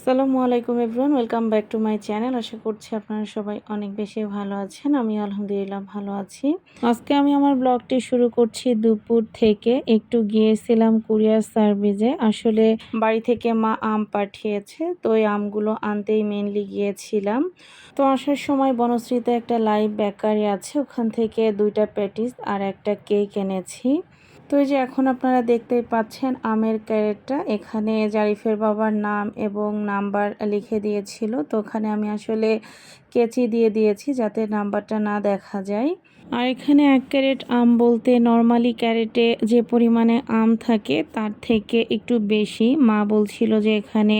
আসসালামু আলাইকুম everyone, welcome back to my channel. আশা করছি আপনারা সবাই অনেক বেশি ভালো আছেন। আমি আলহামদুলিল্লাহ ভালো আছি। আজকে আমি আমার ব্লগটি শুরু করছি দুপুর থেকে। একটু গিয়েছিলাম কুরিয়ার সার্ভিসে। আসলে বাড়ি থেকে মা আম পাঠিয়েছে, তো ওই আমগুলো আনতেই মেনলি গিয়েছিলাম। তো আসার সময় বনশ্রীতে একটা লাইভ বেকারি আছে, ওখান থেকে দুইটা প্যাটিস আর একটা কেক এনেছি। তো এই যে এখন আপনারা দেখতে পাচ্ছেন আমের ক্যারেটটা। এখানে জারিফের বাবার নাম এবং নাম্বার লিখে দিয়েছিল। তো ওখানে আমি আসলে কেচি দিয়ে দিয়েছি যাতে নাম্বারটা না দেখা যায়। আর এখানে এক ক্যারেট আম বলতে নর্মালি ক্যারেটে যে পরিমাণে আম থাকে তার থেকে একটু বেশি। মা বলছিল যে এখানে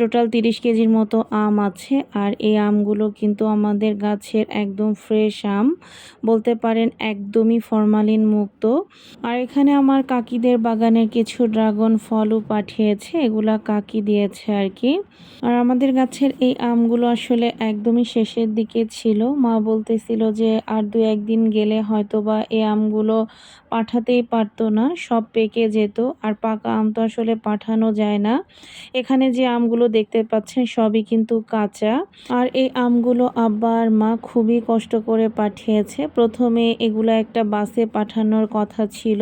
টোটাল তিরিশ কেজির মতো আম আছে। আর এই আমগুলো কিন্তু আমাদের গাছের একদম ফ্রেশ আম। বলতে পারেন একদমই ফরমালিন মুক্ত। আর এখানে আমার কাকিদের বাগানের কিছু ড্রাগন ফলও পাঠিয়েছে, এগুলা কাকি দিয়েছে আর কি। আর আমাদের গাছের এই আমগুলো আসলে একদমই শেষের দিকে ছিল। মা বলতেছিল যে আর দু একদিন গেলে হয়তো বা এই আমগুলো পাঠাতেই পারতো না, সব পেকে যেত। আর পাকা আম তো আসলে পাঠানো যায় না। এখানে যে আমগুলো দেখতে পাচ্ছেন সবই কিন্তু কাঁচা। আর এই আমগুলো আব্বা আর মা খুবই কষ্ট করে পাঠিয়েছে। প্রথমে এগুলো একটা বাসে পাঠানোর কথা ছিল।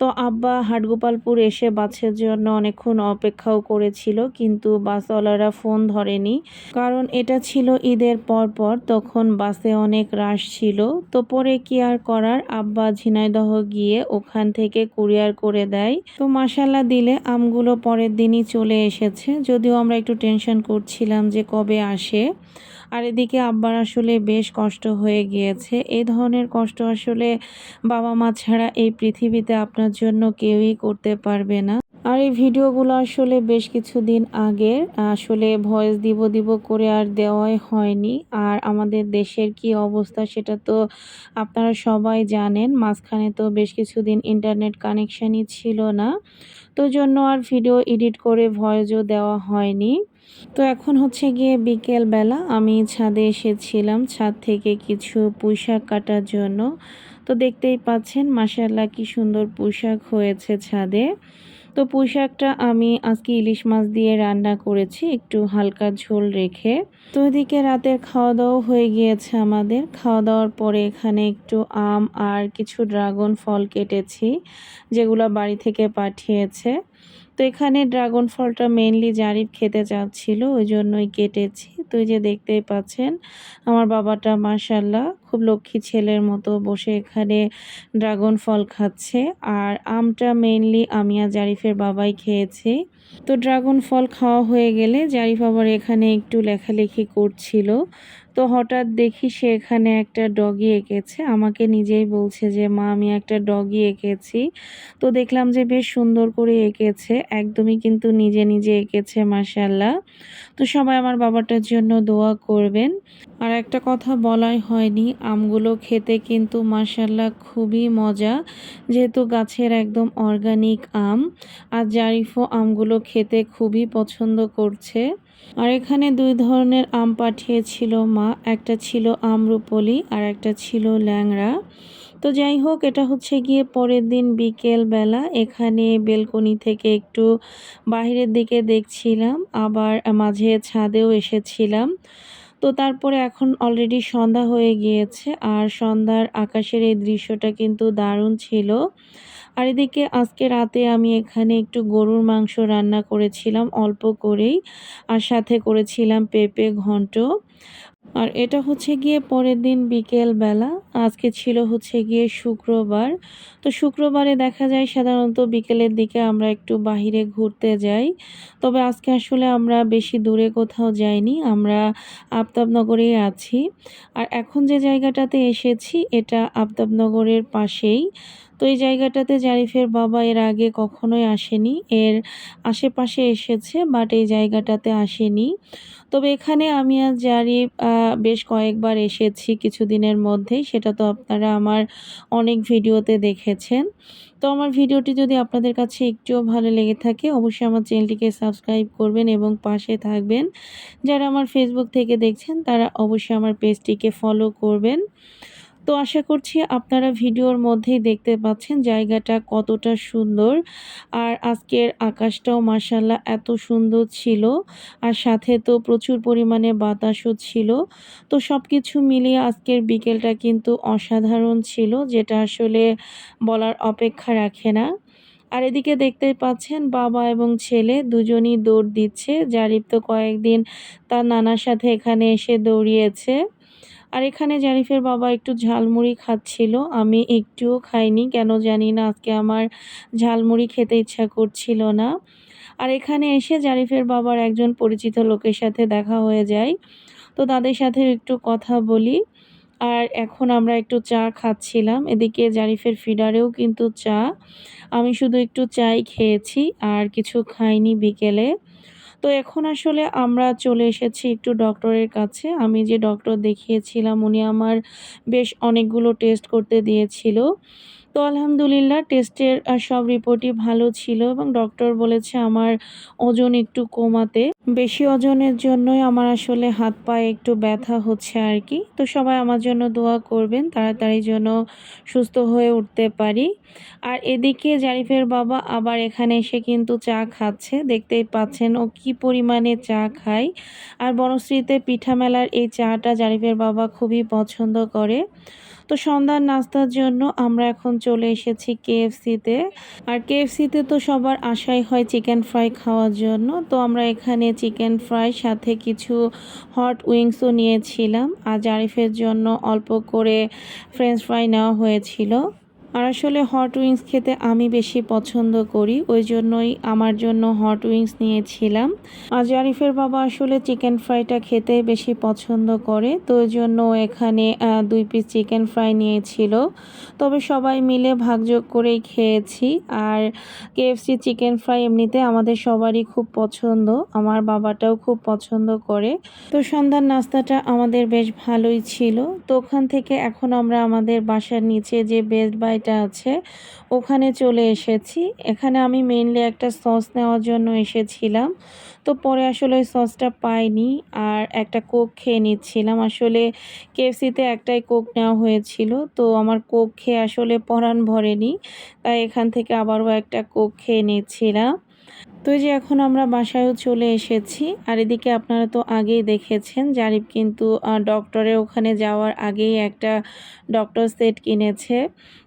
তো আব্বা হাটগোপালপুর এসে বাসের জন্য অনেকক্ষণ অপেক্ষাও করেছিল, কিন্তু বাসওয়ালারা ফোন ধরেনি। কারণ এটা ছিল ঈদের পর পর তখন বাসে অনেক রাশ ছিল। তো পরে কি আর করার? আব্বা ঝিনাইদহ গিয়ে ওখান থেকে কুরিয়ার করে দেয়। তো মাসাল্লা দিলে আমগুলো পরের দিনই চলে এসেছে। যদিও আমরা একটু টেনশন করছিলাম যে কবে আসে। আর এদিকে আব্বার আসলে বেশ কষ্ট হয়ে গিয়েছে। এই ধরনের কষ্ট আসলে বাবা মা ছাড়া এই পৃথিবীতে আপনার জন্য কেউই করতে পারবে না। আর এই ভিডিওগুলো আসলে বেশ কিছুদিন আগে, আসলে ভয়েস দিব দিব করে আর দেওয়াই হয়নি। আর আমাদের দেশের কি অবস্থা সেটা তো আপনারা সবাই জানেন, মাঝখানে তো বেশ কিছুদিন ইন্টারনেট কানেকশানই ছিল না। তো জন্য আর ভিডিও এডিট করে ভয়েসও দেওয়া হয়নি। তো এখন হচ্ছে গিয়ে বিকেল বেলা আমি ছাদে এসেছিলাম, ছাদ থেকে কিছু পুঁইশাক কাটার জন্য। তো দেখতেই পাচ্ছেন মাসাল্লাহ কি সুন্দর পোশাক হয়েছে ছাদে। তো পোশাকটা আমি আজকে ইলিশ মাছ দিয়ে রান্না করেছি, একটু হালকা ঝোল রেখে। তো এদিকে রাতের খাওয়া দাওয়া হয়ে গিয়েছে আমাদের। খাওয়া দাওয়ার পরে এখানে একটু আম আর কিছু ড্রাগন ফল কেটেছি, যেগুলো বাড়ি থেকে পাঠিয়েছে। তো এখানে ড্রাগন ফলটা মেনলি জারিফ খেতে চাচ্ছিল, ওই জন্যই কেটেছি। তো যে দেখতেই পাচ্ছেন, আমার বাবাটা মাসাল্লাহ খুব লক্ষ্মী ছেলের মতো বসে এখানে ড্রাগন ফল খাচ্ছে। আর আমটা মেনলি আমি আর জারিফের বাবাই খেয়েছি। তো ড্রাগন ফল খাওয়া হয়ে গেলে জারিফ আবার এখানে একটু লেখালেখি করছিল। তো হঠাৎ দেখি সে এখানে একটা ডগি এঁকেছে। আমাকে নিজেই বলছে যে, মা, আমি একটা ডগি এঁকেছি। তো দেখলাম যে বেশ সুন্দর করে এঁকেছে। একদমই কিন্তু নিজে নিজে এঁকেছে মাসাল্লাহ তো সবাই আমার বাবাটার জন্য দোয়া করবেন। আর একটা কথা বলাই হয়নি, আমগুলো খেতে কিন্তু মাসাল্লাহ খুবই মজা। যেহেতু গাছের একদম অর্গানিক আম, আর জারিফও আমগুলো খেতে খুবই পছন্দ করছে। আর এখানে দুই ধরনের আম পাঠিয়েছিল মা। একটা ছিল আমরুপলি আর একটা ছিল ল্যাংড়া। তো যাই হোক, এটা হচ্ছে গিয়ে পরের দিন বিকেল বেলা এখানে বেলকনি থেকে একটু বাহিরের দিকে দেখছিলাম, আবার মাঝে ছাদেও এসেছিলাম। তো তারপরে এখন অলরেডি সন্ধ্যা হয়ে গিয়েছে আর সন্ধ্যার আকাশের এই দৃশ্যটা কিন্তু দারুণ ছিল। আর এদিকে আজকে রাতে আমি এখানে একটু গরুর মাংস রান্না করেছিলাম অল্প করেই, আর সাথে করেছিলাম পেঁপে ঘন্ট। আর এটা হচ্ছে গিয়ে পরের দিন বিকেল বেলা আজকে ছিল হচ্ছে গিয়ে শুক্রবার। তো শুক্রবারে দেখা যায় সাধারণত বিকেলের দিকে আমরা একটু বাহিরে ঘুরতে যাই। তবে আজকে আসলে আমরা বেশি দূরে কোথাও যাইনি। আমরা আফতাবনগরেই আছি। আর এখন যে জায়গাটাতে এসেছি, এটা আফতাবনগরের পাশেই। তো এই জায়গাটাতে জারিফের বাবা এর আগে কখনোই আসেনি। এর আশেপাশে এসেছে বাট এই জায়গাটাতে আসেনি। তবে এখানে আমি আর জারিফ বেশ কয়েকবার এসেছি কিছুদিনের মধ্যেই। সেটা তো আপনারা আমার অনেক ভিডিওতে দেখেছেন। তো আমার ভিডিওটি যদি আপনাদের কাছে একটুও ভালো লেগে থাকে, অবশ্যই আমার চ্যানেলটিকে সাবস্ক্রাইব করবেন এবং পাশে থাকবেন। যারা আমার ফেসবুক থেকে দেখছেন, তারা অবশ্যই আমার পেজটিকে ফলো করবেন। তো আশা করছি আপনারা ভিডিওর মধ্যেই দেখতে পাচ্ছেন জায়গাটা কতটা সুন্দর। আর আজকের আকাশটাও মাসাল্লাহ এত সুন্দর ছিল। আর সাথে তো প্রচুর পরিমাণে বাতাসও ছিল। তো সব কিছু মিলিয়ে আজকের বিকেলটা কিন্তু অসাধারণ ছিল, যেটা আসলে বলার অপেক্ষা রাখে না। আর এদিকে দেখতে পাচ্ছেন বাবা এবং ছেলে দুজনই দৌড় দিচ্ছে। জারিফ তো কয়েকদিন তার নানার সাথে এখানে এসে দৌড়িয়েছে। আর এখানে জারিফের বাবা একটু ঝালমুড়ি খাচ্ছিল, আমি একটুও খাইনি, কেন জানি না, আজকে আমার ঝালমুড়ি খেতে ইচ্ছা করছিল না। আর এখানে এসে জারিফের বাবার একজন পরিচিত লোকের সাথে দেখা হয়ে যায়, তো তাদের সাথে একটু কথা বলি। আর এখন আমরা একটু চা খাচ্ছিলাম, এদিকে জারিফের ফিডারেও কিন্তু চা, আমি শুধু একটু চাই খেয়েছি, আর কিছু খাইনি বিকেলে। তো এখন আসলে আমরা চলে এসেছি একটু ডক্টরের কাছে। আমি যে ডক্টর দেখিয়েছিলাম, উনি আমার বেশ অনেকগুলো টেস্ট করতে দিয়েছিল। তো আলহামদুলিল্লাহ টেস্টের সব রিপোর্টই ভালো ছিল এবং ডক্টর বলেছে আমার ওজন একটু কমাতে। বেশি ওজনের জন্যই আমার আসলে হাত পায়ে একটু ব্যথা হচ্ছে আর কি। তো সবাই আমার জন্য দোয়া করবেন, তাড়াতাড়ি যেন সুস্থ হয়ে উঠতে পারি। আর এদিকে জারিফের বাবা আবার এখানে এসে কিন্তু চা খাচ্ছে। দেখতেই পাচ্ছেন ও কি পরিমাণে চা খায়। আর বনশ্রীতে পিঠা মেলার এই চাটা জারিফের বাবা খুবই পছন্দ করে। তো সন্ধ্যার নাস্তার জন্য আমরা এখন চলে এসেছি কেএফসিতে। আর কেএফসিতে তো সবার আশাই হয় চিকেন ফ্রাই খাওয়ার জন্য। তো আমরা এখানে চিকেন ফ্রাই, সাথে কিছু হট উইংসও নিয়েছিলাম। আর জারিফের জন্য অল্প করে ফ্রেঞ্চ ফ্রাই নেওয়া হয়েছিল। আর আসলে হট উইংস খেতে আমি বেশি পছন্দ করি, ওই জন্যই আমার জন্য হট উইংস নিয়েছিলাম। আর জারিফের বাবা আসলে চিকেন ফ্রাইটা খেতে বেশি পছন্দ করে, তো ওই জন্য এখানে দুই পিস চিকেন ফ্রাই নিয়েছিল। তবে সবাই মিলে ভাগযোগ করেই খেয়েছি, আর কেএফসি চিকেন ফ্রাই এমনিতে আমাদের সবারই খুব পছন্দ, আমার বাবাটাও খুব পছন্দ করে। তো সন্ধ্যার নাস্তাটা আমাদের বেশ ভালোই ছিল, তো ওখান থেকে এখন আমরা আমাদের বাসার নিচে যে বেস্ট বাই যেটা আছে। ওখানে চলে এসেছি। এখানে আমি মেনলি একটা সস নেওয়ার জন্য এসেছিলাম। তো পরে আসলে ওই সসটা পাইনি আর একটা কোক খেয়ে নিচ্ছিলাম। আসলে কেএফসিতে একটাই কোক নেওয়া হয়েছিল। তো আমার কোক খেয়ে আসলে পরাণ ভরেনি। তাই এখান থেকে আবারও একটা কোক খেয়ে নিচ্ছিলাম। তো যে এখন আমরা বাসায়ও চলে এসেছি। আর এদিকে আপনারা তো আগেই দেখেছেন, জারিফ কিন্তু ডক্টরের ওখানে যাওয়ার আগেই একটা ডক্টর সেট কিনেছে।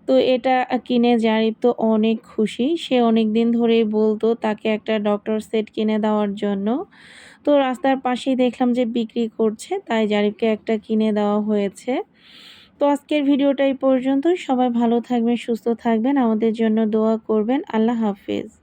তো এটা কিনে জারিফ তো অনেক খুশি। সে অনেক দিন ধরেই বলতো তাকে একটা ডক্টর সেট কিনে দেওয়ার জন্য। তো রাস্তার পাশেই দেখলাম যে বিক্রি করছে, তাই জারিফকে একটা কিনে দেওয়া হয়েছে। তো আজকের ভিডিওটা এই পর্যন্ত সবাই ভালো থাকবেন, সুস্থ থাকবেন। আমাদের জন্য দোয়া করবেন। আল্লাহ হাফিজ।